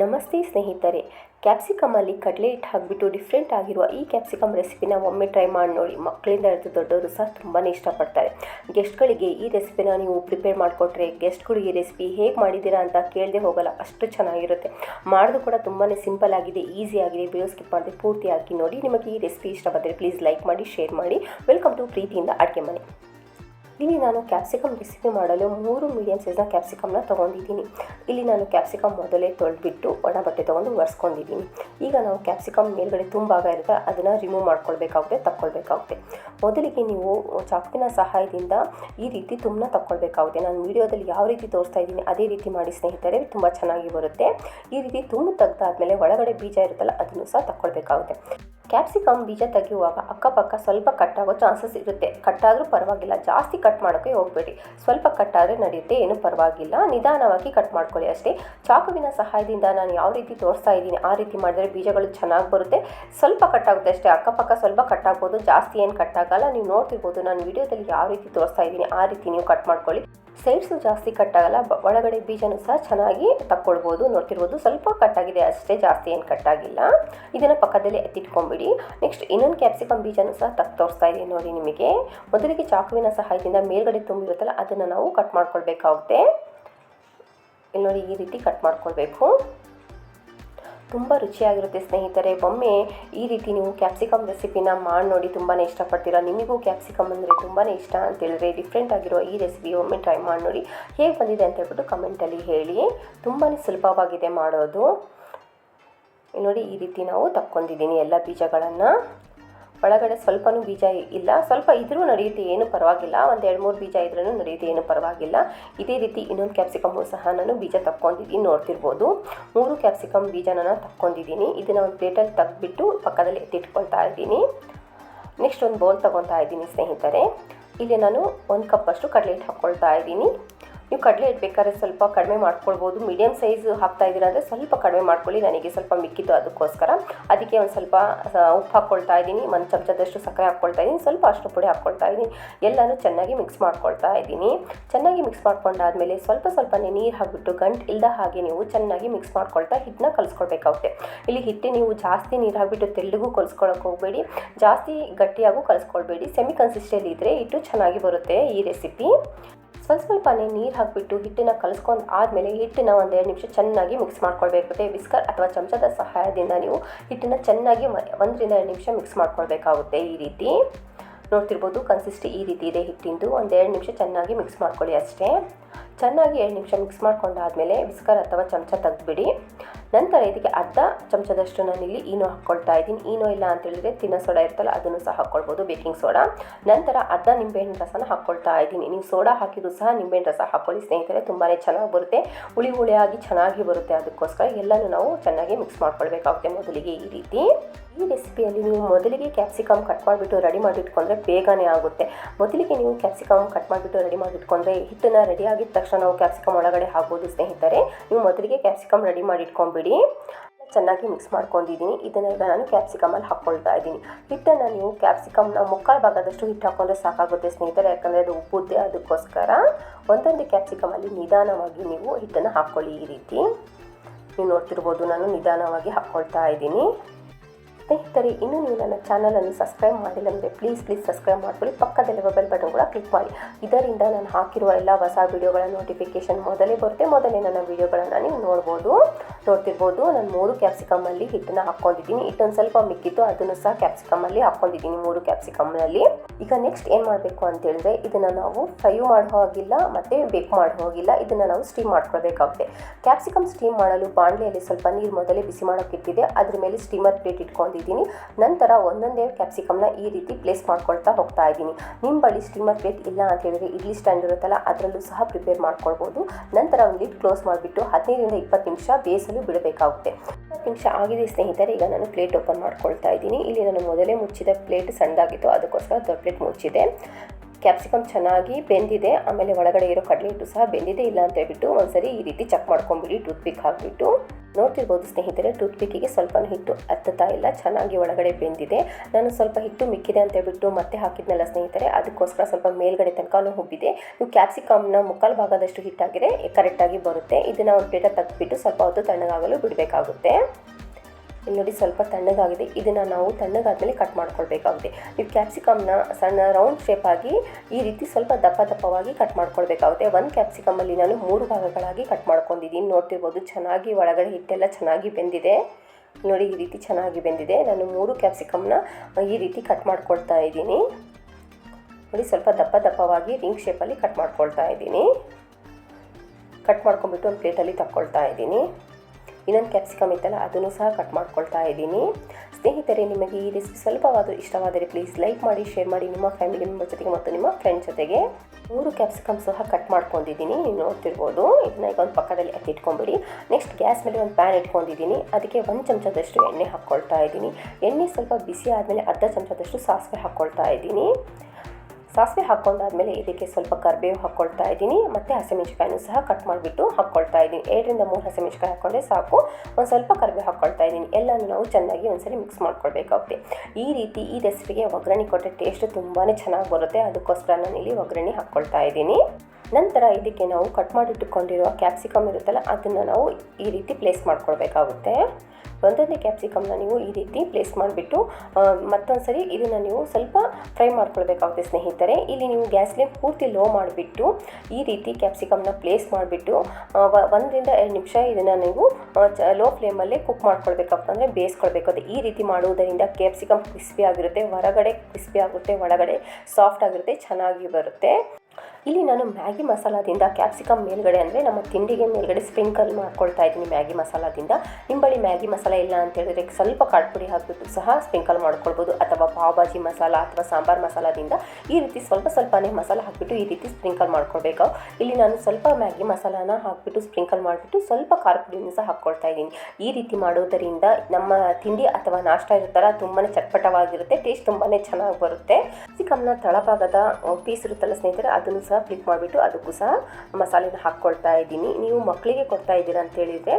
ನಮಸ್ತೆ ಸ್ನೇಹಿತರೆ. ಕ್ಯಾಪ್ಸಿಕಮಲ್ಲಿ ಹಿಟ್ಟು ಹಾಕಿಬಿಟ್ಟು ಡಿಫ್ರೆಂಟ್ ಆಗಿರುವ ಈ ಕ್ಯಾಪ್ಸಿಕಮ್ ರೆಸಿಪಿನ ಒಮ್ಮೆ ಟ್ರೈ ಮಾಡಿ ನೋಡಿ. ಮಕ್ಕಳಿಂದ ಹಿಡಿದು ದೊಡ್ಡವರು ಸಹ ತುಂಬಾ ಇಷ್ಟಪಡ್ತಾರೆ. ಗೆಸ್ಟ್ಗಳಿಗೆ ಈ ರೆಸಿಪಿನ ನೀವು ಪ್ರಿಪೇರ್ ಮಾಡಿಕೊಟ್ರೆ ಗೆಸ್ಟ್ಗಳು ಈ ರೆಸಿಪಿ ಹೇಗೆ ಮಾಡಿದ್ದೀರಾ ಅಂತ ಕೇಳದೆ ಹೋಗಲ್ಲ, ಅಷ್ಟು ಚೆನ್ನಾಗಿರುತ್ತೆ. ಮಾಡೋದು ಕೂಡ ತುಂಬಾ ಸಿಂಪಲ್ ಆಗಿದೆ ಈಸಿ ಆಗಿದೆ. ವಿಡಿಯೋ ಸ್ಕಿಪ್ ಮಾಡದೆ ಪೂರ್ತಿ ಹಾಕಿ ನೋಡಿ. ನಿಮಗೆ ಈ ರೆಸಿಪಿ ಇಷ್ಟ ಬಂದರೆ ಪ್ಲೀಸ್ ಲೈಕ್ ಮಾಡಿ ಶೇರ್ ಮಾಡಿ. ವೆಲ್ಕಮ್ ಟು ಪ್ರೀತಿಯಿಂದ ಅಡುಗೆ ಮನೆ. ಇಲ್ಲಿ ನಾನು ಕ್ಯಾಪ್ಸಿಕಮ್ ರೆಸಿಪಿ ಮಾಡಲು ಮೂರು ಮೀಡಿಯಮ್ ಸೈಜ್ನ ಕ್ಯಾಪ್ಸಿಕಮ್ನ ತೊಗೊಂಡಿದ್ದೀನಿ. ಇಲ್ಲಿ ನಾನು ಕ್ಯಾಪ್ಸಿಕಮ್ ಮೊದಲೇ ತೊಳೆದ್ಬಿಟ್ಟು ಒಣ ಬಟ್ಟೆ ತೊಗೊಂಡು ಒರೆಸ್ಕೊಂಡಿದ್ದೀನಿ. ಈಗ ನಾವು ಕ್ಯಾಪ್ಸಿಕಮ್ ಮೇಲ್ಗಡೆ ತುಂಬ ಆಗ ಇರುತ್ತೆ, ಅದನ್ನು ರಿಮೂವ್ ಮಾಡ್ಕೊಳ್ಬೇಕಾಗುತ್ತೆ, ತಕ್ಕೊಳ್ಬೇಕಾಗುತ್ತೆ. ಮೊದಲಿಗೆ ನೀವು ಚಾಕುವಿನ ಸಹಾಯದಿಂದ ಈ ರೀತಿ ತುಂಬನ ತಕ್ಕೊಳ್ಬೇಕಾಗುತ್ತೆ. ನಾನು ವಿಡಿಯೋದಲ್ಲಿ ಯಾವ ರೀತಿ ತೋರಿಸ್ತಾ ಇದ್ದೀನಿ, ಅದೇ ರೀತಿ ಮಾಡಿ ಸ್ನೇಹಿತರೆ, ತುಂಬ ಚೆನ್ನಾಗಿ ಬರುತ್ತೆ. ಈ ರೀತಿ ತುಂಬ ತೆಗ್ದಾದ್ಮೇಲೆ ಒಳಗಡೆ ಬೀಜ ಇರುತ್ತಲ್ಲ, ಅದನ್ನು ಸಹ ತಕ್ಕೊಳ್ಬೇಕಾಗುತ್ತೆ. ಕ್ಯಾಪ್ಸಿಕಮ್ ಬೀಜ ತೆಗೆಯುವಾಗ ಅಕ್ಕಪಕ್ಕ ಸ್ವಲ್ಪ ಕಟ್ಟಾಗೋ ಚಾನ್ಸಸ್ ಇರುತ್ತೆ. ಕಟ್ಟಾದರೂ ಪರವಾಗಿಲ್ಲ. ಜಾಸ್ತಿ ಕಟ್ ಮಾಡೋಕ್ಕೆ ಹೋಗಬೇಡಿ. ಸ್ವಲ್ಪ ಕಟ್ಟಾದರೆ ನಡೆಯುತ್ತೆ. ಏನೂ ಪರವಾಗಿಲ್ಲ. ನಿಧಾನವಾಗಿ ಕಟ್ ಮಾಡ್ಕೊಳ್ಳಿ ಅಷ್ಟೇ. ಚಾಕುವಿನ ಸಹಾಯದಿಂದ ನಾನು ಯಾವ ರೀತಿ ತೋರಿಸ್ತಾ ಇದ್ದೀನಿ, ಆ ರೀತಿ ಮಾಡಿದರೆ ಬೀಜಗಳು ಚೆನ್ನಾಗಿ ಬರುತ್ತೆ. ಸ್ವಲ್ಪ ಕಟ್ಟಾಗುತ್ತೆ ಅಷ್ಟೇ. ಅಕ್ಕಪಕ್ಕ ಸ್ವಲ್ಪ ಕಟ್ಟಾಗ್ಬೋದು. ಜಾಸ್ತಿ ಏನು ಕಟ್ಟಾಗಲ್ಲ. ನೀವು ನೋಡ್ತಿರ್ಬೋದು ನಾನು ವಿಡಿಯೋದಲ್ಲಿ ಯಾವ ರೀತಿ ತೋರಿಸ್ತಾ ಇದ್ದೀನಿ, ಆ ರೀತಿ ನೀವು ಕಟ್ ಮಾಡ್ಕೊಳ್ಳಿ. ಸೈಡ್ಸು ಜಾಸ್ತಿ ಕಟ್ಟಾಗಲ್ಲ ಒಳಗಡೆ ಬೀಜನೂ ಸಹ ಚೆನ್ನಾಗಿ ತಕ್ಕೊಳ್ಬೋದು. ನೋಡ್ತಿರ್ಬೋದು ಸ್ವಲ್ಪ ಕಟ್ಟಾಗಿದೆ, ಅಷ್ಟೇ ಜಾಸ್ತಿ ಏನು ಕಟ್ಟಾಗಿಲ್ಲ. ಇದನ್ನು ಪಕ್ಕದಲ್ಲಿ ಎತ್ತಿಟ್ಕೊಂಬಿಡಿ. ನೆಕ್ಸ್ಟ್ ಇನ್ನೊಂದು ಕ್ಯಾಪ್ಸಿಕಮ್ ಬೀಜನೂ ಸಹ ತಕ್ ತೋರಿಸ್ತಾ ಇದ್ದೀನಿ ನೋಡಿ ನಿಮಗೆ. ಮೊದಲಿಗೆ ಚಾಕುವಿನ ಸಹಾಯದಿಂದ ಮೇಲ್ಗಡೆ ತುಂಬಿರುತ್ತಲ್ಲ, ಅದನ್ನು ನಾವು ಕಟ್ ಮಾಡ್ಕೊಳ್ಬೇಕಾಗುತ್ತೆ. ಇಲ್ಲಿ ನೋಡಿ ಈ ರೀತಿ ಕಟ್ ಮಾಡ್ಕೊಳ್ಬೇಕು. ತುಂಬ ರುಚಿಯಾಗಿರುತ್ತೆ ಸ್ನೇಹಿತರೆ. ಒಮ್ಮೆ ಈ ರೀತಿ ನೀವು ಕ್ಯಾಪ್ಸಿಕಮ್ ರೆಸಿಪಿನ ಮಾಡಿ ನೋಡಿ ತುಂಬಾ ಇಷ್ಟಪಡ್ತೀರಾ? ನಿಮಗೂ ಕ್ಯಾಪ್ಸಿಕಮ್ ಅಂದರೆ ತುಂಬಾ ಇಷ್ಟ ಅಂತ ಹೇಳಿದ್ರೆ ಡಿಫ್ರೆಂಟ್ ಆಗಿರೋ ಈ ರೆಸಿಪಿ ಒಮ್ಮೆ ಟ್ರೈ ಮಾಡಿ ನೋಡಿ. ಹೇಗೆ ಬಂದಿದೆ ಅಂತ ಹೇಳ್ಬಿಟ್ಟು ಕಮೆಂಟಲ್ಲಿ ಹೇಳಿ. ತುಂಬಾ ಸುಲಭವಾಗಿದೆ ಮಾಡೋದು. ನೋಡಿ ಈ ರೀತಿ ನಾವು ತಕ್ಕೊಂಡಿದ್ದೀನಿ ಎಲ್ಲ ಬೀಜಗಳನ್ನು. ಒಳಗಡೆ ಸ್ವಲ್ಪನೂ ಬೀಜ ಇಲ್ಲ. ಸ್ವಲ್ಪ ಇದ್ರೂ ನಡೆಯುತ್ತೆ, ಏನು ಪರವಾಗಿಲ್ಲ. ಒಂದು ಎರಡು ಮೂರು ಬೀಜ ಇದ್ರೂ ನಡೆಯುತ್ತೆ, ಏನು ಪರವಾಗಿಲ್ಲ. ಇದೇ ರೀತಿ ಇನ್ನೊಂದು ಕ್ಯಾಪ್ಸಿಕಮ್ಮು ಸಹ ನಾನು ಬೀಜ ತಕ್ಕೊಂಡಿದ್ದೀನಿ, ನೋಡ್ತಿರ್ಬೋದು. ಮೂರು ಕ್ಯಾಪ್ಸಿಕಮ್ ಬೀಜ ನಾನು ತಕ್ಕೊಂಡಿದ್ದೀನಿ. ಇದನ್ನು ಒಂದು ಪ್ಲೇಟಲ್ಲಿ ತೆಗ್ದುಬಿಟ್ಟು ಪಕ್ಕದಲ್ಲಿ ಎತ್ತಿಟ್ಕೊಳ್ತಾ ಇದ್ದೀನಿ. ನೆಕ್ಸ್ಟ್ ಒಂದು ಬೌಲ್ ತೊಗೊತಾ ಇದ್ದೀನಿ ಸ್ನೇಹಿತರೆ. ಇಲ್ಲಿ ನಾನು ಒಂದು ಕಪ್ಪಷ್ಟು ಕಡಲೆ ಹಿಟ್ಟು ಹಾಕ್ಕೊಳ್ತಾ ಇದ್ದೀನಿ. ನೀವು ಕಡಲೆ ಹಿಟ್ಟು ಬೇಕಾದ್ರೆ ಸ್ವಲ್ಪ ಕಡಿಮೆ ಮಾಡ್ಕೊಳ್ಬೋದು. ಮೀಡಿಯಮ್ ಸೈಜ್ ಹಾಕ್ತಾ ಇದ್ದೀರಾ ಅಂದರೆ ಸ್ವಲ್ಪ ಕಡಿಮೆ ಮಾಡ್ಕೊಳ್ಳಿ. ನನಗೆ ಸ್ವಲ್ಪ ಮಿಕ್ಕಿತ್ತು ಅದಕ್ಕೋಸ್ಕರ. ಅದಕ್ಕೆ ಒಂದು ಸ್ವಲ್ಪ ಉಪ್ಪು ಹಾಕ್ಕೊಳ್ತಾ ಇದ್ದೀನಿ. ಒಂದು ಚಮಚದಷ್ಟು ಸಕ್ಕರೆ ಹಾಕ್ಕೊಳ್ತಾ ಇದ್ದೀನಿ. ಸ್ವಲ್ಪ ಅಷ್ಟು ಪುಡಿ ಹಾಕ್ಕೊಳ್ತಾ ಇದ್ದೀನಿ. ಎಲ್ಲನೂ ಚೆನ್ನಾಗಿ ಮಿಕ್ಸ್ ಮಾಡ್ಕೊಳ್ತಾ ಇದ್ದೀನಿ. ಚೆನ್ನಾಗಿ ಮಿಕ್ಸ್ ಮಾಡ್ಕೊಂಡಾದ್ಮೇಲೆ ಸ್ವಲ್ಪ ಸ್ವಲ್ಪನೇ ನೀರು ಹಾಕಿಬಿಟ್ಟು ಗಂಟು ಇಲ್ಲದ ಹಾಗೆ ನೀವು ಚೆನ್ನಾಗಿ ಮಿಕ್ಸ್ ಮಾಡ್ಕೊಳ್ತಾ ಹಿಟ್ಟನ್ನ ಕಲಿಸ್ಕೊಳ್ಬೇಕಾಗುತ್ತೆ ಇಲ್ಲಿ ಹಿಟ್ಟು ನೀವು ಜಾಸ್ತಿ ನೀರು ಹಾಕಿಬಿಟ್ಟು ತೆಳ್ಳಗೂ ಕಲಿಸ್ಕೊಳಕ್ಕೆ ಹೋಗಬೇಡಿ. ಜಾಸ್ತಿ ಗಟ್ಟಿಯಾಗೂ ಕಲಿಸ್ಕೊಳ್ಬೇಡಿ. ಸೆಮಿ ಕನ್ಸಿಸ್ಟೆಂಟ್ ಇದ್ದರೆ ಹಿಟ್ಟು ಚೆನ್ನಾಗಿ ಬರುತ್ತೆ ಈ ರೆಸಿಪಿ ಸ್ವಲ್ಪ ಸ್ವಲ್ಪನೇ ನೀರು ಹಾಕಿಬಿಟ್ಟು ಹಿಟ್ಟನ್ನು ಕಲಸ್ಕೊಂಡು ಆದಮೇಲೆ ಒಂದು ಎರಡು ನಿಮಿಷ ಚೆನ್ನಾಗಿ ಮಿಕ್ಸ್ ಮಾಡ್ಕೊಳ್ಬೇಕಾಗುತ್ತೆ ವಿಸ್ಕರ್ ಅಥವಾ ಚಮಚದ ಸಹಾಯದಿಂದ ನೀವು ಹಿಟ್ಟನ್ನು ಚೆನ್ನಾಗಿ ಒಂದರಿಂದ ಎರಡು ನಿಮಿಷ ಮಿಕ್ಸ್ ಮಾಡ್ಕೊಳ್ಬೇಕಾಗುತ್ತೆ ಈ ರೀತಿ. ನೋಡ್ತಿರ್ಬೋದು ಕನ್ಸಿಸ್ಟಿ ಈ ರೀತಿ ಇದೆ ಹಿಟ್ಟಿಂದು. ಒಂದು ಎರಡು ನಿಮಿಷ ಚೆನ್ನಾಗಿ ಮಿಕ್ಸ್ ಮಾಡ್ಕೊಳ್ಳಿ ಅಷ್ಟೇ. ಚೆನ್ನಾಗಿ ಎರಡು ನಿಮಿಷ ಮಿಕ್ಸ್ ಮಾಡ್ಕೊಂಡಾದಮೇಲೆ ವಿಸ್ಕರ್ ಅಥವಾ ಚಮಚ ತೆಗೆದುಬಿಡಿ. ನಂತರ ಇದಕ್ಕೆ ಅರ್ಧ ಚಮಚದಷ್ಟು ನಾನು ಇಲ್ಲಿ ಈನೋ ಹಾಕ್ಕೊಳ್ತಾ ಇದ್ದೀನಿ. ಈನೋ ಇಲ್ಲ ಅಂತ ಹೇಳಿದ್ರೆ ತಿನ್ನೋ ಸೋಡಾ ಇರ್ತಲ್ಲ ಅದನ್ನು ಸಹ ಹಾಕ್ಕೊಳ್ಬೋದು, ಬೇಕಿಂಗ್ ಸೋಡಾ. ನಂತರ ಅರ್ಧ ನಿಂಬೆಹಣ್ಣು ರಸನ ಹಾಕ್ಕೊಳ್ತಾ ಇದ್ದೀನಿ. ನೀವು ಸೋಡಾ ಹಾಕಿದ್ರು ಸಹ ನಿಂಬೆಹಣ್ಣು ರಸ ಹಾಕ್ಕೊಳ್ಳಿ, ಸ್ನೇಹಿತರೆ. ತುಂಬಾ ಚೆನ್ನಾಗಿ ಬರುತ್ತೆ. ಹುಳಿ ಹುಳಿಯಾಗಿ ಚೆನ್ನಾಗಿ ಬರುತ್ತೆ ಅದಕ್ಕೋಸ್ಕರ ಎಲ್ಲನೂ ನಾವು ಚೆನ್ನಾಗಿ ಮಿಕ್ಸ್ ಮಾಡ್ಕೊಳ್ಬೇಕಾಗುತ್ತೆ ಮೊದಲಿಗೆ ಈ ರೀತಿ. ಈ ರೆಸಿಪಿಯಲ್ಲಿ ನೀವು ಮೊದಲಿಗೆ ಕ್ಯಾಪ್ಸಿಕಮ್ ಕಟ್ ಮಾಡಿಬಿಟ್ಟು ರೆಡಿ ಮಾಡಿಟ್ಕೊಂಡ್ರೆ ಬೇಗನೆ ಆಗುತ್ತೆ. ಮೊದಲಿಗೆ ನೀವು ಕ್ಯಾಪ್ಸಿಕಮ್ ಕಟ್ ಮಾಡಿಬಿಟ್ಟು ರೆಡಿ ಮಾಡಿಟ್ಕೊಂಡ್ರೆ ಹಿಟ್ಟನ್ನು ರೆಡಿ ಆಗಿದ ತಕ್ಷಣ ನಾವು ಕ್ಯಾಪ್ಸಿಕಮ್ ಒಳಗಡೆ ಹಾಕ್ಬೋದು, ಸ್ನೇಹಿತರೆ. ನೀವು ಮೊದಲಿಗೆ ಕ್ಯಾಪ್ಸಿಕಮ್ ರೆಡಿ ಮಾಡಿ ಇಟ್ಕೊಂಡ್ಬಿಡಿ ಚೆನ್ನಾಗಿ ಮಿಕ್ಸ್ ಮಾಡ್ಕೊಂಡಿದ್ದೀನಿ. ಇದನ್ನ ಈಗ ನಾನು ಕ್ಯಾಪ್ಸಿಕಮಲ್ಲಿ ಹಾಕ್ಕೊಳ್ತಾ ಇದ್ದೀನಿ. ಹಿಟ್ಟನ್ನು ನೀವು ಕ್ಯಾಪ್ಸಿಕಮ್ನ ಮುಕ್ಕಾಲು ಭಾಗದಷ್ಟು ಹಿಟ್ಟು ಹಾಕ್ಕೊಂಡ್ರೆ ಸಾಕಾಗುತ್ತೆ ಸ್ನೇಹಿತರೆ. ಯಾಕಂದರೆ ಅದು ಉಬ್ಬುತ್ತೆ ಅದಕ್ಕೋಸ್ಕರ. ಒಂದೊಂದು ಕ್ಯಾಪ್ಸಿಕಮಲ್ಲಿ ನಿಧಾನವಾಗಿ ನೀವು ಹಿಟ್ಟನ್ನು ಹಾಕ್ಕೊಳ್ಳಿ ಈ ರೀತಿ. ನೀವು ನೋಡ್ತಿರ್ಬೋದು ನಾನು ನಿಧಾನವಾಗಿ ಹಾಕ್ಕೊಳ್ತಾ ಇದ್ದೀನಿ. ಸ್ನೇಹಿತರೆ, ಇನ್ನೂ ನೀವು ನನ್ನ ಚಾನಲನ್ನು ಸಬ್ಸ್ಕ್ರೈಬ್ ಮಾಡಿಲ್ಲ ಅಂದರೆ ಪ್ಲೀಸ್ ಪ್ಲೀಸ್ ಸಬ್ಸ್ಕ್ರೈಬ್ ಮಾಡ್ಕೊಳ್ಳಿ. ಪಕ್ಕದಲ್ಲಿ ಬೆಲ್ ಬಟನ್ ಕೂಡ ಕ್ಲಿಕ್ ಮಾಡಿ. ಇದರಿಂದ ನಾನು ಹಾಕಿರುವ ಎಲ್ಲ ಹೊಸ ವೀಡಿಯೋಗಳ ನೋಟಿಫಿಕೇಶನ್ ಮೊದಲೇ ಬರುತ್ತೆ. ಮೊದಲೇ ನನ್ನ ವೀಡಿಯೋಗಳನ್ನು ನೀವು ನೋಡ್ಬೋದು. ನೋಡ್ತಿರ್ಬೋದು ನಾನು ಮೂರು ಕ್ಯಾಪ್ಸಿಕಮಲ್ಲಿ ಹಿಟ್ಟನ್ನು ಹಾಕ್ಕೊಂಡಿದ್ದೀನಿ. ಹಿಟ್ಟೊಂದು ಸ್ವಲ್ಪ ಮಿಕ್ಕಿತ್ತು ಅದನ್ನು ಸಹ ಕ್ಯಾಪ್ಸಿಕಮಲ್ಲಿ ಹಾಕ್ಕೊಂಡಿದ್ದೀನಿ ಮೂರು ಕ್ಯಾಪ್ಸಿಕಮ್ನಲ್ಲಿ ಈಗ ನೆಕ್ಸ್ಟ್ ಏನು ಮಾಡಬೇಕು ಅಂತ ಹೇಳಿದ್ರೆ, ಇದನ್ನು ನಾವು ಫ್ರೈ ಮಾಡೋ ಹಾಗಿಲ್ಲ, ಮತ್ತು ಬೇಕ್ ಮಾಡೋ ಹೋಗಿಲ್ಲ, ಇದನ್ನು ನಾವು ಸ್ಟೀಮ್ ಮಾಡ್ಕೊಳ್ಬೇಕಾಗುತ್ತೆ. ಕ್ಯಾಪ್ಸಿಕಮ್ ಸ್ಟೀಮ್ ಮಾಡಲು ಬಾಣಲೆಯಲ್ಲಿ ಸ್ವಲ್ಪ ನೀರು ಮೊದಲೇ ಬಿಸಿ ಮಾಡೋಕ್ಕಿಟ್ಟಿದೆ ಅದ್ರ ಮೇಲೆ ಸ್ಟೀಮರ್ ಪ್ಲೇಟ್ ಇಟ್ಕೊಂಡಿದ್ದೀನಿ. ನಂತರ ಒಂದೊಂದೇ ಕ್ಯಾಪ್ಸಿಕಮ್ನ ಈ ರೀತಿ ಪ್ಲೇಸ್ ಮಾಡ್ಕೊಳ್ತಾ ಹೋಗ್ತಾ ಇದ್ದೀನಿ. ನಿಮ್ಮ ಬಳಿ ಸ್ಟೀಮರ್ ಪ್ಲೇಟ್ ಇಲ್ಲ ಅಂತ ಹೇಳಿದರೆ ಇಡ್ಲಿ ಸ್ಟ್ಯಾಂಡ್ ಇರುತ್ತಲ್ಲ, ಅದರಲ್ಲೂ ಸಹ ಪ್ರಿಪೇರ್ ಮಾಡ್ಕೊಳ್ಬೋದು. ನಂತರ ಒಂದು ಲಿಡ್ ಕ್ಲೋಸ್ ಮಾಡಿಬಿಟ್ಟು ಹದಿನೈದರಿಂದ ಇಪ್ಪತ್ತು ನಿಮಿಷ ಬೇಯಿಸಲು ಬಿಡಬೇಕಾಗುತ್ತೆ. ನಿಮಿಷ ಆಗಿದೆ ಸ್ನೇಹಿತರೆ, ಈಗ ನಾನು ಪ್ಲೇಟ್ ಓಪನ್ ಮಾಡ್ಕೊಳ್ತಾ ಇದ್ದೀನಿ. ಇಲ್ಲಿ ನಾನು ಮೊದಲೇ ಮುಚ್ಚಿದ ಪ್ಲೇಟ್ ಸಣ್ಣದಾಗಿತ್ತು, ಅದಕ್ಕೋಸ್ಕರ ದೊಡ್ಡ ಪ್ಲೇಟ್ ಮುಚ್ಚಿದೆ. ಕ್ಯಾಪ್ಸಿಕಮ್ ಚೆನ್ನಾಗಿ ಬೆಂದಿದೆ, ಆಮೇಲೆ ಒಳಗಡೆ ಇರೋ ಕಡಲೆ ಹಿಟ್ಟು ಸಹ ಬೆಂದಿದೆ, ಇಲ್ಲ ಅಂತ ಹೇಳ್ಬಿಟ್ಟು ಒಂದ್ಸರಿ ಈ ರೀತಿ ಚೆಕ್ ಮಾಡ್ಕೊಂಬಿಡಿ ಟೂತ್ ಪಿಕ್ ಹಾಕಿಬಿಟ್ಟು. ನೋಡ್ತಿರ್ಬೋದು ಸ್ನೇಹಿತರೆ ಟೂತ್ ಪಿಕ್ಕಿಗೆ ಸ್ವಲ್ಪ ಹಿಟ್ಟು ಹತ್ತುತ್ತಾ ಇಲ್ಲ, ಚೆನ್ನಾಗಿ ಒಳಗಡೆ ಬೆಂದಿದೆ. ನಾನು ಸ್ವಲ್ಪ ಹಿಟ್ಟು ಮಿಕ್ಕಿದೆ ಅಂತ ಹೇಳ್ಬಿಟ್ಟು ಮತ್ತೆ ಹಾಕಿದ್ನಲ್ಲ ಸ್ನೇಹಿತರೆ, ಅದಕ್ಕೋಸ್ಕರ ಸ್ವಲ್ಪ ಮೇಲ್ಗಡೆ ತನಕ ಹುಬ್ಬಿದೆ ನೀವು ಕ್ಯಾಪ್ಸಿಕಮ್ನ ಮುಕ್ಕಾಲು ಭಾಗದಷ್ಟು ಹಿಟ್ಟಾಗಿದೆ, ಕರೆಕ್ಟಾಗಿ ಬರುತ್ತೆ. ಇದನ್ನು ಒಂದು ಪ್ಲೇಟ ತೆಗೆದ್ಬಿಟ್ಟು ಸ್ವಲ್ಪ ಹೊತ್ತು ತಣ್ಣಗಾಗಲು ಬಿಡಬೇಕಾಗುತ್ತೆ. ಇಲ್ಲಿ ನೋಡಿ ಸ್ವಲ್ಪ ತಣ್ಣಗಾಗಿದೆ. ಇದನ್ನು ನಾವು ತಣ್ಣಗಾದ್ಮೇಲೆ ಕಟ್ ಮಾಡ್ಕೊಳ್ಬೇಕಾಗುತ್ತೆ. ನೀವು ಕ್ಯಾಪ್ಸಿಕಮ್ನ ಸಣ್ಣ ರೌಂಡ್ ಶೇಪ್ ಆಗಿ ಈ ರೀತಿ ಸ್ವಲ್ಪ ದಪ್ಪ ದಪ್ಪವಾಗಿ ಕಟ್ ಮಾಡ್ಕೊಳ್ಬೇಕಾಗುತ್ತೆ. ಒಂದು ಕ್ಯಾಪ್ಸಿಕಮ್ಮಲ್ಲಿ ನಾನು ಮೂರು ಭಾಗಗಳಾಗಿ ಕಟ್ ಮಾಡ್ಕೊಂಡಿದ್ದೀನಿ. ನೋಡ್ತಿರ್ಬೋದು ಚೆನ್ನಾಗಿ ಒಳಗಡೆ ಹಿಟ್ಟೆಲ್ಲ ಚೆನ್ನಾಗಿ ಬೆಂದಿದೆ. ನೋಡಿ ಈ ರೀತಿ ಚೆನ್ನಾಗಿ ಬೆಂದಿದೆ. ನಾನು ಮೂರು ಕ್ಯಾಪ್ಸಿಕಮ್ನ ಈ ರೀತಿ ಕಟ್ ಮಾಡ್ಕೊಳ್ತಾ ಇದ್ದೀನಿ. ನೋಡಿ ಸ್ವಲ್ಪ ದಪ್ಪ ದಪ್ಪವಾಗಿ ರಿಂಗ್ ಶೇಪಲ್ಲಿ ಕಟ್ ಮಾಡ್ಕೊಳ್ತಾ ಇದ್ದೀನಿ. ಕಟ್ ಮಾಡ್ಕೊಂಡ್ಬಿಟ್ಟು ಒಂದು ಪ್ಲೇಟಲ್ಲಿ ತಗೊಳ್ತಾ ಇದ್ದೀನಿ. ಇನ್ನೊಂದು ಕ್ಯಾಪ್ಸಿಕಮ್ ಇತ್ತಲ್ಲ, ಅದನ್ನು ಸಹ ಕಟ್ ಮಾಡ್ಕೊಳ್ತಾ ಇದ್ದೀನಿ. ಸ್ನೇಹಿತರೆ, ನಿಮಗೆ ಈ ರೆಸಿಪಿ ಸ್ವಲ್ಪವಾದರೂ ಇಷ್ಟವಾದರೆ ಪ್ಲೀಸ್ ಲೈಕ್ ಮಾಡಿ ಶೇರ್ ಮಾಡಿ ನಿಮ್ಮ ಫ್ಯಾಮಿಲಿ ಮೆಂಬರ್ ಜೊತೆಗೆ ಮತ್ತು ನಿಮ್ಮ ಫ್ರೆಂಡ್ ಜೊತೆಗೆ. ಮೂರು ಕ್ಯಾಪ್ಸಿಕಮ್ ಸಹ ಕಟ್ ಮಾಡ್ಕೊಂಡಿದ್ದೀನಿ, ನೀವು ನೋಡ್ತಿರ್ಬೋದು. ಇದನ್ನ ಈಗ ಒಂದು ಪಕ್ಕದಲ್ಲಿ ಎತ್ತಿಟ್ಕೊಂಬಿಡಿ ನೆಕ್ಸ್ಟ್ ಗ್ಯಾಸ್ ಮೇಲೆ ಒಂದು ಪ್ಯಾನ್ ಇಟ್ಕೊಂಡಿದ್ದೀನಿ. ಅದಕ್ಕೆ ಒಂದು ಚಮಚದಷ್ಟು ಎಣ್ಣೆ ಹಾಕ್ಕೊಳ್ತಾ ಇದ್ದೀನಿ. ಎಣ್ಣೆ ಸ್ವಲ್ಪ ಬಿಸಿ ಆದಮೇಲೆ ಅರ್ಧ ಚಮಚದಷ್ಟು ಸಾಸಿವೆ ಹಾಕ್ಕೊಳ್ತಾ ಇದ್ದೀನಿ. ಸಾಸಿವೆ ಹಾಕ್ಕೊಂಡಾದ್ಮೇಲೆ ಇದಕ್ಕೆ ಸ್ವಲ್ಪ ಕರಿಬೇವು ಹಾಕ್ಕೊಳ್ತಾ ಇದ್ದೀನಿ. ಮತ್ತು ಹಸಿಮೆಣಸಿಕಾಯಿನೂ ಸಹ ಕಟ್ ಮಾಡಿಬಿಟ್ಟು ಹಾಕ್ಕೊಳ್ತಾ ಇದ್ದೀನಿ. ಎರಡರಿಂದ ಮೂರು ಹಸಿಮೆಣಸಿಕಾಯಿ ಹಾಕ್ಕೊಂಡ್ರೆ ಸಾಕು. ಒಂದು ಸ್ವಲ್ಪ ಕರಿಬೇವು ಹಾಕ್ಕೊಳ್ತಾ ಇದ್ದೀನಿ. ಎಲ್ಲನೂ ನಾವು ಚೆನ್ನಾಗಿ ಒಂದ್ಸರಿ ಮಿಕ್ಸ್ ಮಾಡ್ಕೊಳ್ಬೇಕಾಗುತ್ತೆ ಈ ರೀತಿ ಈ ರೆಸಿಪಿಗೆ ಒಗ್ಗರಣೆ ಕೊಟ್ಟರೆ ಟೇಸ್ಟ್ ತುಂಬಾ ಚೆನ್ನಾಗಿ ಬರುತ್ತೆ. ಅದಕ್ಕೋಸ್ಕರ ನಾನು ಇಲ್ಲಿ ಒಗ್ಗರಣೆ ಹಾಕ್ಕೊಳ್ತಾ ಇದ್ದೀನಿ. ನಂತರ ಇದಕ್ಕೆ ನಾವು ಕಟ್ ಮಾಡಿಟ್ಟುಕೊಂಡಿರುವ ಕ್ಯಾಪ್ಸಿಕಮ್ ಇರುತ್ತಲ್ಲ, ಅದನ್ನು ನಾವು ಈ ರೀತಿ ಪ್ಲೇಸ್ ಮಾಡ್ಕೊಳ್ಬೇಕಾಗುತ್ತೆ. ಒಂದೊಂದೇ ಕ್ಯಾಪ್ಸಿಕಮ್ನ ನೀವು ಈ ರೀತಿ ಪ್ಲೇಸ್ ಮಾಡಿಬಿಟ್ಟು ಮತ್ತೊಂದು ಸರಿ ಇದನ್ನು ನೀವು ಸ್ವಲ್ಪ ಫ್ರೈ ಮಾಡ್ಕೊಳ್ಬೇಕಾಗುತ್ತೆ ಸ್ನೇಹಿತರೆ. ಇಲ್ಲಿ ನೀವು ಗ್ಯಾಸ್ ಫ್ಲೇಮ್ ಪೂರ್ತಿ ಲೋ ಮಾಡಿಬಿಟ್ಟು, ಈ ರೀತಿ ಕ್ಯಾಪ್ಸಿಕಮ್ನ ಪ್ಲೇಸ್ ಮಾಡಿಬಿಟ್ಟು ಒಂದರಿಂದ ಎರಡು ನಿಮಿಷ ಇದನ್ನು ನೀವು ಲೋ ಫ್ಲೇಮಲ್ಲೇ ಕುಕ್ ಮಾಡ್ಕೊಳ್ಬೇಕಾಗುತ್ತೆ. ಅಂದರೆ ಬೇಯಿಸ್ಕೊಳ್ಬೇಕಾಗುತ್ತೆ ಈ ರೀತಿ ಮಾಡುವುದರಿಂದ ಕ್ಯಾಪ್ಸಿಕಮ್ ಕ್ರಿಸ್ಪಿ ಆಗಿರುತ್ತೆ, ಹೊರಗಡೆ ಕ್ರಿಸ್ಪಿ ಆಗುತ್ತೆ, ಒಳಗಡೆ ಸಾಫ್ಟ್ ಆಗಿರುತ್ತೆ, ಚೆನ್ನಾಗಿ ಬರುತ್ತೆ. ಇಲ್ಲಿ ನಾನು ಮ್ಯಾಗಿ ಮಸಾಲಾದಿಂದ ಕ್ಯಾಪ್ಸಿಕಮ್ ಮೇಲ್ಗಡೆ ಅಂದರೆ ನಮ್ಮ ತಿಂಡಿಗೆ ಮೇಲ್ಗಡೆ ಸ್ಪ್ರಿಂಕಲ್ ಮಾಡ್ಕೊಳ್ತಾ ಇದ್ದೀನಿ ಮ್ಯಾಗಿ ಮಸಾಲಾದಿಂದ. ನಿಮ್ಮ ಬಳಿ ಮ್ಯಾಗಿ ಮಸಾಲ ಇಲ್ಲ ಅಂತ ಹೇಳಿದ್ರೆ ಸ್ವಲ್ಪ ಕಾಡ್ಪುಡಿ ಹಾಕಿಬಿಟ್ಟು ಸಹ ಸ್ಪ್ರಿಂಕಲ್ ಮಾಡ್ಕೊಳ್ಬೋದು. ಅಥವಾ ಪಾವ್ ಭಾಜಿ ಮಸಾಲ ಅಥವಾ ಸಾಂಬಾರ್ ಮಸಾಲಾದಿಂದ ಈ ರೀತಿ ಸ್ವಲ್ಪ ಸ್ವಲ್ಪನೇ ಮಸಾಲ ಹಾಕಿಬಿಟ್ಟು ಈ ರೀತಿ ಸ್ಪ್ರಿಂಕಲ್ ಮಾಡ್ಕೊಳ್ಬೇಕು. ಇಲ್ಲಿ ನಾನು ಸ್ವಲ್ಪ ಮ್ಯಾಗಿ ಮಸಾಲಾನ ಹಾಕಿಬಿಟ್ಟು ಸ್ಪ್ರಿಂಕಲ್ ಮಾಡಿಬಿಟ್ಟು ಸ್ವಲ್ಪ ಖಾರ ಪುಡಿಯನ್ನು ಸಹ ಹಾಕ್ಕೊಳ್ತಾ ಇದ್ದೀನಿ. ಈ ರೀತಿ ಮಾಡೋದರಿಂದ ನಮ್ಮ ತಿಂಡಿ ಅಥವಾ ನಾಷ್ಟ ಇರುತ್ತಲ್ಲ ತುಂಬಾ ಚಟ್ಪಟವಾಗಿರುತ್ತೆ, ಟೇಸ್ಟ್ ತುಂಬಾ ಚೆನ್ನಾಗಿ ಬರುತ್ತೆ. ಕ್ಯಾಪ್ಸಿಕಮ್ನ ತಳಭಾಗದ ಪೀಸ್ ಇರುತ್ತಲ್ಲ ಸ್ನೇಹಿತರೆ ಅದನ್ನು ಸಹ ಫ್ಲಿಪ್ ಮಾಡಿಬಿಟ್ಟು ಅದಕ್ಕೂ ಸಹ ಮಸಾಲೆನ ಹಾಕ್ಕೊಳ್ತಾ ಇದ್ದೀನಿ. ನೀವು ಮಕ್ಕಳಿಗೆ ಕೊಡ್ತಾ ಇದ್ದೀರಾ ಅಂತ ಹೇಳಿದರೆ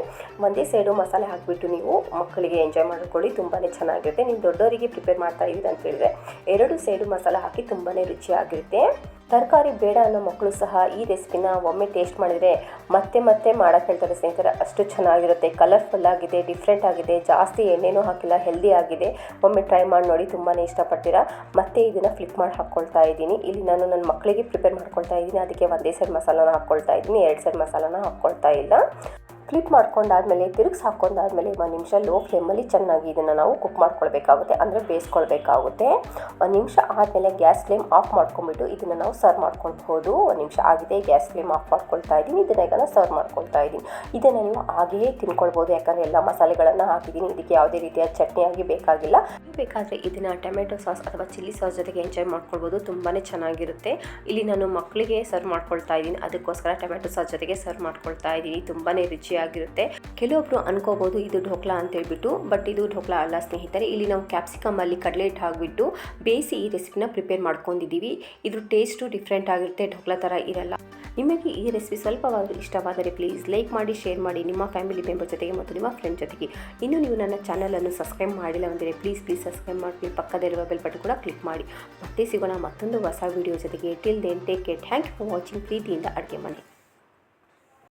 ಒಂದೇ ಸೈಡು ಮಸಾಲೆ ಹಾಕಿಬಿಟ್ಟು ನೀವು ಮಕ್ಕಳಿಗೆ ಎಂಜಾಯ್ ಮಾಡ್ಕೊಳ್ಳಿ ತುಂಬಾ ಚೆನ್ನಾಗಿರುತ್ತೆ. ನೀವು ದೊಡ್ಡವರಿಗೆ ಪ್ರಿಪೇರ್ ಮಾಡ್ತಾ ಇದ್ದೀರಾ ಅಂತ ಹೇಳಿದರೆ ಎರಡು ಸೈಡು ಮಸಾಲೆ ಹಾಕಿ ತುಂಬಾ ರುಚಿಯಾಗಿರುತ್ತೆ. ತರಕಾರಿ ಬೇಡ ಅನ್ನೋ ಮಕ್ಕಳು ಸಹ ಈ ರೆಸಿಪಿನ ಒಮ್ಮೆ ಟೇಸ್ಟ್ ಮಾಡಿದರೆ ಮತ್ತೆ ಮತ್ತೆ ಮಾಡೋಕ್ಕೆ ಹೇಳ್ತಾರೆ ಸ್ನೇಹಿತರೆ, ಅಷ್ಟು ಚೆನ್ನಾಗಿರುತ್ತೆ ಕಲರ್ಫುಲ್ ಆಗಿದೆ ಡಿಫ್ರೆಂಟ್ ಆಗಿದೆ, ಜಾಸ್ತಿ ಎಣ್ಣೆನೂ ಹಾಕಿಲ್ಲ ಹೆಲ್ದಿ ಆಗಿದೆ. ಒಮ್ಮೆ ಟ್ರೈ ಮಾಡಿ ನೋಡಿ ತುಂಬಾ ಇಷ್ಟಪಡ್ತೀರಾ? ಮತ್ತೆ ಇದನ್ನು ಫ್ಲಿಪ್ ಮಾಡಿ ಹಾಕ್ಕೊಳ್ತಾ ಇದ್ದೀನಿ. ಇಲ್ಲಿ ನಾನು ನನ್ನ ಮಕ್ಕಳಿಗೆ ಪ್ರಿಪೇರ್ ಮಾಡ್ಕೊಳ್ತಾ ಇದ್ದೀನಿ. ಅದಕ್ಕೆ ಒಂದೇ ಸೈಡ್ ಮಸಾಲಾನ ಹಾಕ್ಕೊಳ್ತಾ ಇದ್ದೀನಿ, ಎರಡು ಸೈಡ್ ಮಸಾಲಾನ ಹಾಕ್ಕೊಳ್ತಾ ಇಲ್ಲ. ಫ್ಲಿಪ್ ಮಾಡ್ಕೊಂಡಾದ್ಮೇಲೆ, ತಿರುಗಿಸಿ ಹಾಕ್ಕೊಂಡಾದ್ಮೇಲೆ ಒಂದು ನಿಮಿಷ ಲೋ ಫ್ಲೇಮಲ್ಲಿ ಚೆನ್ನಾಗಿ ಇದನ್ನು ನಾವು ಕುಕ್ ಮಾಡ್ಕೊಳ್ಬೇಕಾಗುತ್ತೆ. ಅಂದರೆ ಬೇಯಿಸ್ಕೊಳ್ಬೇಕಾಗುತ್ತೆ. ಒಂದು ನಿಮಿಷ ಆದಮೇಲೆ ಗ್ಯಾಸ್ ಫ್ಲೇಮ್ ಆಫ್ ಮಾಡ್ಕೊಂಬಿಟ್ಟು ಇದನ್ನು ನಾವು ಸರ್ವ್ ಮಾಡ್ಕೊಳ್ಬೋದು ಒಂದು ನಿಮಿಷ ಆಗಿದೆ ಗ್ಯಾಸ್ ಫ್ಲೇಮ್ ಆಫ್ ಮಾಡ್ಕೊಳ್ತಾ ಇದ್ದೀನಿ. ಇದನ್ನು ಸರ್ವ್ ಮಾಡ್ಕೊಳ್ತಾ ಇದ್ದೀನಿ. ಇದನ್ನು ನೀವು ಹಾಗೆಯೇ ತಿನ್ಕೊಳ್ಬೋದು ಯಾಕಂದರೆ ಎಲ್ಲ ಮಸಾಲೆಗಳನ್ನು ಹಾಕಿದ್ದೀನಿ. ಇದಕ್ಕೆ ಯಾವುದೇ ರೀತಿಯ ಚಟ್ನಿಯಾಗಿ ಬೇಕಾಗಿಲ್ಲ. ಬೇಕಾದರೆ ಇದನ್ನು ಟೊಮೆಟೊ ಸಾಸ್ ಅಥವಾ ಚಿಲ್ಲಿ ಸಾಸ್ ಜೊತೆಗೆ ಎಂಜಾಯ್ ಮಾಡ್ಕೊಳ್ಬೋದು ತುಂಬಾ ಚೆನ್ನಾಗಿರುತ್ತೆ. ಇಲ್ಲಿ ನಾನು ಮಕ್ಕಳಿಗೆ ಸರ್ವ್ ಮಾಡ್ಕೊಳ್ತಾ ಇದ್ದೀನಿ. ಅದಕ್ಕೋಸ್ಕರ ಟೊಮೆಟೊ ಸಾಸ್ ಜೊತೆಗೆ ಸರ್ವ್ ಮಾಡ್ಕೊಳ್ತಾ ಇದ್ದೀನಿ. ತುಂಬಾ ರುಚಿಯಾಗಿರುತ್ತೆ ಕೆಲವೊಬ್ರು ಅನ್ಕೋಬಹುದು ಇದು ಢೋಕ್ಲಾ ಅಂತ ಹೇಳ್ಬಿಟ್ಟು ಬಟ್ ಇದು ಢೋಕ್ಲಾ ಅಲ್ಲ ಸ್ನೇಹಿತರೆ. ಇಲ್ಲಿ ನಾವು ಕ್ಯಾಪ್ಸಿಕಮ್ ಅಲ್ಲಿ ಕಡಲೆ ಹಿಟ್ಟು ಹಾಕ್ಬಿಟ್ಟು ಬೇಯಿಸಿ ಈ ರೆಸಿಪಿನ ಪ್ರಿಪೇರ್ ಮಾಡ್ಕೊಂಡಿದ್ದೀವಿ. ಇದ್ರ ಟೇಸ್ಟು ಡಿಫ್ರೆಂಟ್ ಆಗಿರುತ್ತೆ, ಢೋಕ್ಲಾ ಥರ ಇರಲ್ಲ. ನಿಮಗೆ ಈ ರೆಸಿಪಿ ಸ್ವಲ್ಪವಾದರೂ ಇಷ್ಟವಾದರೆ ಪ್ಲೀಸ್ ಲೈಕ್ ಮಾಡಿ, ಶೇರ್ ಮಾಡಿ, ನಿಮ್ಮ ಫ್ಯಾಮಿಲಿ ಮೆಂಬರ್ ಜೊತೆಗೆ ಮತ್ತು ನಿಮ್ಮ ಫ್ರೆಂಡ್ ಜೊತೆಗೆ. ಇನ್ನು ನೀವು ನನ್ನ ಚಾನಲನ್ನು ಸಬ್ಸ್ಕ್ರೈಬ್ ಮಾಡಿಲ್ಲ ಅಂದರೆ ಪ್ಲೀಸ್ ಪ್ಲೀಸ್ ಸಬ್ಸ್ಕ್ರೈಬ್ ಮಾಡಿ ಪಕ್ಕದಲ್ಲಿರುವ ಬೆಲ್ ಬಟನ್ ಕೂಡ ಕ್ಲಿಕ್ ಮಾಡಿ. ಮತ್ತೆ ಸಿಗೋಣ ಮತ್ತೊಂದು ಹೊಸ ವಿಡಿಯೋ ಜೊತೆಗೆ. Till then take care thank you for watching ಪ್ರೀತಿಯಿಂದ ಅಡುಗೆ ಮನೆ.